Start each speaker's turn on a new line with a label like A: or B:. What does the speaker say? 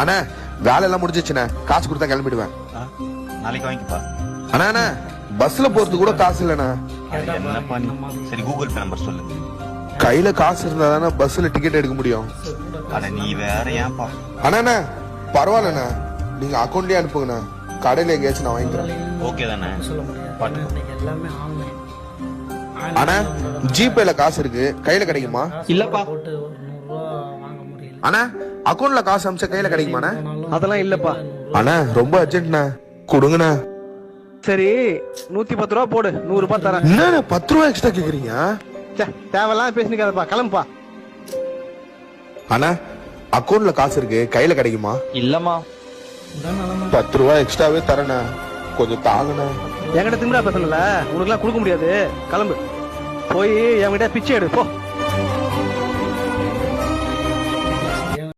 A: அண்ணா வேலை எல்லாம் முடிஞ்சிச்சுண்ணே. காசு கொடுத்தா கிளம்பிடுவேன்.
B: நாளைக்கு வாங்கிப்பா
A: அண்ணா அண்ணா பஸ்ல போறதுக்கு கூட காசு இல்லண்ணா.
B: சரி கூகுள் பே நம்பர் சொல்லு
A: கையில காசு இருந்தா தானே பஸ்ல டிக்கெட் எடுக்க முடியும்.
B: அட நீ வேற ஏன்பா?
A: அண்ணா அண்ணா பரவாயில்லண்ணா. நீங்க அக்கௌண்ட்லயே அனுப்புங்கண்ணா. கடையில எங்கேயாச்சும் நான் வாங்கிக்கிறேன்.
B: ஓகே தானே?
C: எல்லாமே ஆன்லைன்
A: அண்ணா ஜிபேல காசு இருக்கு. கையில கிடைக்குமா?
D: இல்லப்பா.
A: அண்ணா அக்கௌண்ட்ல காசு அமிச்சா கையில கிடைக்குமாண்ணா
D: அதெல்லாம் இல்லப்பா.
A: அண்ணா ரொம்ப அர்ஜென்ட்ண்ணா கொடுங்கண்ணா.
D: சரி நூத்தி பத்து ரூபா போடு நூறு ரூபாய் தரேன்.
A: என்னண்ணா பத்து ரூபா எக்ஸ்ட்ரா கேக்குறீங்க?
D: தேவையில்லாம பேசினிக்காதப்பா கிளம்புப்பா.
A: அண்ணா அக்கௌண்ட்ல காசு இருக்கு கையில கிடைக்குமா?
D: இல்லம்மா.
A: பத்து ரூபா எக்ஸ்ட்ராவே தரேண்ணா. கொஞ்சம் தாங்கண்ணா.
D: என்கிட்ட திமிரா பேசணும்ல உனக்குலாம் கொடுக்க முடியாது. கிளம்பு. போய் என்கிட்ட பிச்சை எடு போ.